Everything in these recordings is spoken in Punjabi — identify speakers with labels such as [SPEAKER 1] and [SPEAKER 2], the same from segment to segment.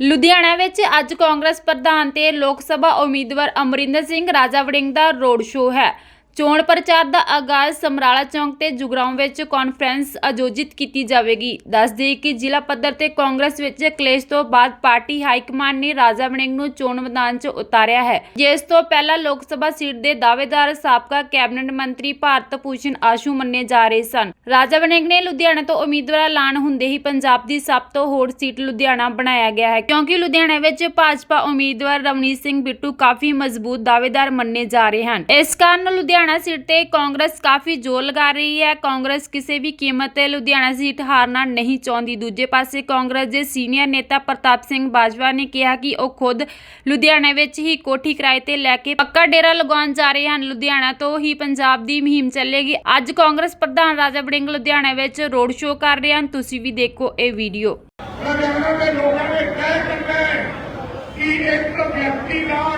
[SPEAKER 1] ਲੁਧਿਆਣਾ ਵਿੱਚ ਅੱਜ ਕਾਂਗਰਸ ਪ੍ਰਧਾਨ ਤੇ ਲੋਕ ਸਭਾ ਉਮੀਦਵਾਰ ਅਮਰਿੰਦਰ ਸਿੰਘ ਰਾਜਾ ਵੜਿੰਗ ਦਾ ਰੋਡ ਸ਼ੋਅ ਹੈ। ਚੋਣ ਪ੍ਰਚਾਰ ਦਾ ਆਗਾਜ਼ ਸਮਰਾਲਾ ਚੌਂਕ ਤੇ ਜੁਗਰਾਉਂ ਵਿੱਚ ਕਾਨਫਰੰਸ ਆਯੋਜਿਤ ਕੀਤੀ ਜਾਵੇਗੀ। ਦੱਸ ਦੇਈਏ ਕਿ ਜ਼ਿਲ੍ਹਾ ਪੱਧਰ ਤੇ ਕਾਂਗਰਸ ਵਿੱਚ ਕਲੇਸ਼ ਤੋਂ ਬਾਅਦ ਪਾਰਟੀ ਹਾਈਕਮਾਂਡ ਨੇ ਰਾਜਾ ਵੜਿੰਗ ਨੂੰ ਚੋਣ ਮੈਦਾਨ 'ਚ ਉਤਾਰਿਆ ਹੈ। ਜਿਸ ਤੋਂ ਪਹਿਲਾਂ ਲੋਕ ਸਭਾ ਸੀਟ ਦੇ ਦਾਅਵੇਦਾਰ ਸਾਬਕਾ ਕੈਬਨਿਟ ਮੰਤਰੀ ਭਾਰਤ ਭੂਸ਼ਣ ਆਸ਼ੂ ਮੰਨੇ ਜਾ ਰਹੇ ਸਨ। ਰਾਜਾ ਵੜਿੰਗ ਨੇ ਲੁਧਿਆਣਾ ਤੋਂ ਉਮੀਦਵਾਰ ਐਲਾਨ ਹੁੰਦੇ ਹੀ ਪੰਜਾਬ ਦੀ ਸਭ ਤੋਂ ਹੋਰ ਸੀਟ ਲੁਧਿਆਣਾ ਬਣਾਇਆ ਗਿਆ ਹੈ। ਕਿਉਂਕਿ ਲੁਧਿਆਣਾ ਵਿੱਚ ਭਾਜਪਾ ਉਮੀਦਵਾਰ ਰਵਨੀਤ ਸਿੰਘ ਬਿੱਟੂ ਕਾਫੀ ਮਜ਼ਬੂਤ ਦਾਅਵੇਦਾਰ ਮੰਨੇ ਜਾ ਰਹੇ ਹਨ। ਇਸ ਕਾਰਨ ਲੁਧਿਆਣਾ ਸੀਟ ਤੇ ਕਾਂਗਰਸ ਕਾਫੀ ਜ਼ੋਰ ਲਗਾ ਰਹੀ ਹੈ। ਕਾਂਗਰਸ ਕਿਸੇ ਵੀ ਕੀਮਤ ਤੇ ਲੁਧਿਆਣਾ ਸੀਟ ਹਾਰਨਾ ਨਹੀਂ ਚਾਹੁੰਦੀ। ਦੂਜੇ ਪਾਸੇ ਕਾਂਗਰਸ ਦੇ ਸੀਨੀਅਰ ਨੇਤਾ ਪ੍ਰਤਾਪ ਸਿੰਘ ਬਾਜਵਾ ਨੇ ਕਿਹਾ ਕਿ ਉਹ ਖੁਦ ਲੁਧਿਆਣਾ ਵਿੱਚ ਹੀ ਕੋਠੀ ਕਿਰਾਏ ਤੇ ਲੈ ਕੇ ਪੱਕਾ ਡੇਰਾ ਲਗਾਉਣ ਜਾ ਰਹੇ ਹਨ। ਲੁਧਿਆਣਾ ਤੋਂ ਹੀ ਪੰਜਾਬ ਦੀ ਮੁਹਿੰਮ ਚੱਲੇਗੀ। ਅੱਜ ਕਾਂਗਰਸ ਪ੍ਰਧਾਨ ਰਾਜਾ ਵੜਿੰਗ ਲੁਧਿਆਣਾ ਵਿੱਚ ਰੋਡ ਸ਼ੋਅ ਕਰ ਰਹੇ ਹਨ। ਤੁਸੀਂ ਵੀ ਦੇਖੋ ਇਹ ਵੀਡੀਓ।
[SPEAKER 2] ਲੁਧਿਆਣਾ ਦੇ ਲੋਕਾਂ ਨੇ ਤੈਅ ਕਰਨਾ ਕਿ ਇੱਕ ਵਿਅਕਤੀ ਦਾ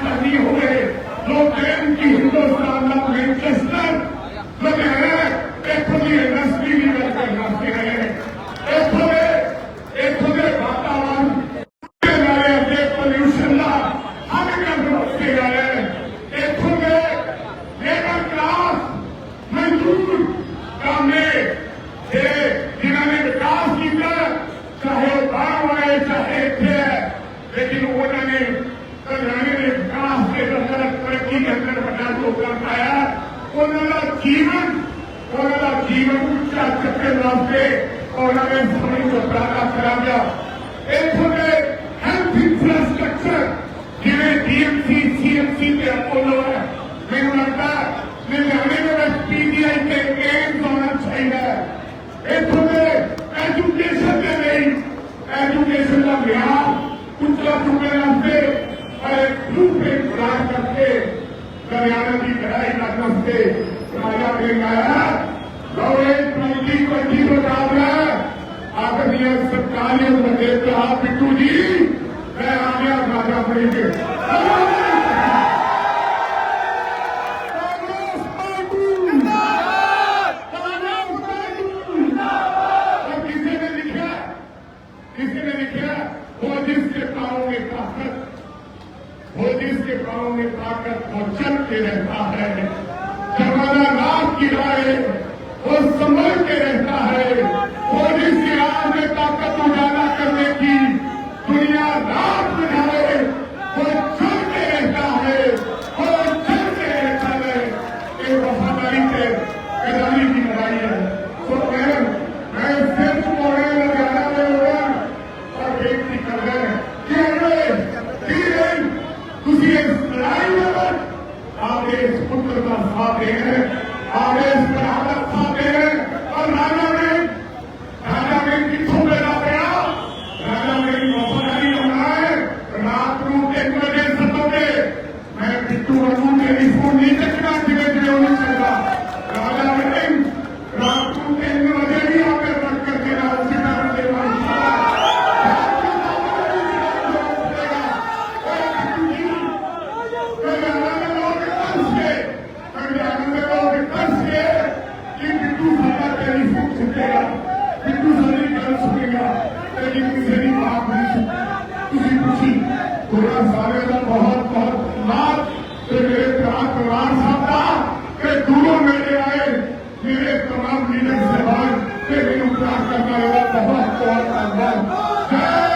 [SPEAKER 2] قائم ہوئے۔ وہ ٹین کی ہندوستان کا مینچیسٹر لگے ہیں ایتھوں کی انڈسٹری بھی لگ کر رکھتے ہیں۔ ایتھوں دے ایتھوں دے واتاورن کے نارے پولیوشن دا حل کر رکھتے ہیں؟ ایتھوں دے لیبر کلاس مزدور کا میں ਜੀਵਨ, ਉਹਨਾਂ ਦਾ ਜੀਵਨ ਉੱਚਾ ਚੱਕਰ ਵਾਸਤੇ ਉਹਨਾਂ ਨੇ ਸਮੇਂ ਤੋਂ ਪ੍ਰਾਪਤ ਕਰਾ ਗਿਆ ਇੱਥੋਂ ਦੇ ਹੈਲਥ ਇਨਫਰਾਸਟ੍ਰਕਚਰ ਜਿਵੇਂ ਡੀਐਮਸੀ ਸੀਐਮਸੀ ਤੇ ਅਪੋਲੋ ਹੈ, ਮੈਨੂੰ ਲੱਗਦਾ ਲੁਧਿਆਣੇ ਦੇ ਵਿੱਚ ਪੀਜੀਆਈ ਤੇ ਏਮਸ ਹੋਣਾ ਚਾਹੀਦਾ ਹੈ। سے میں نے لایا گورے ٹوٹی پنجی مقابلہ آخر یہ سرکاری میں دیکھ رہا بٹو جی میں آ گیا راجا بڑی کے پاؤں میں طاقت اور چل کے رہتا ہے۔ کربلا رات کی رائے وہ سمجھ کے رہتا ہے اور اس کی آگ میں طاقت a ver ਕਿ ਤੁਸੀਂ ਕਰ ਸਕੇਗਾ ਤੇਰੀ ਕਿਸੇ ਦੀ ਮਾਫ ਨਹੀਂ ਸੁਣੀ ਤੁਸੀਂ ਤੁਸੀਂ ਤੁਹਾਡਾ ਸਾਰੇ ਦਾ ਬਹੁਤ ਬਹੁਤ ਧੰਨਵਾਦ। ਤੇ ਮੇਰੇ ਭਰਾ ਕੁਰਾਨ ਸਾਹਿਬ ਦਾ, ਕਿ ਦੂਰੋਂ ਮੇਰੇ ਆਏ, ਮੇਰੇ ਤਮਾਮ ਲੀਡਰ ਸਹਿਬਾਨ, ਤੇ ਮੈਨੂੰ ਪਿਆਰ ਕਰਨ ਵਾਲੇ ਦਾ ਬਹੁਤ ਬਹੁਤ ਧੰਨਵਾਦ। ਜੈ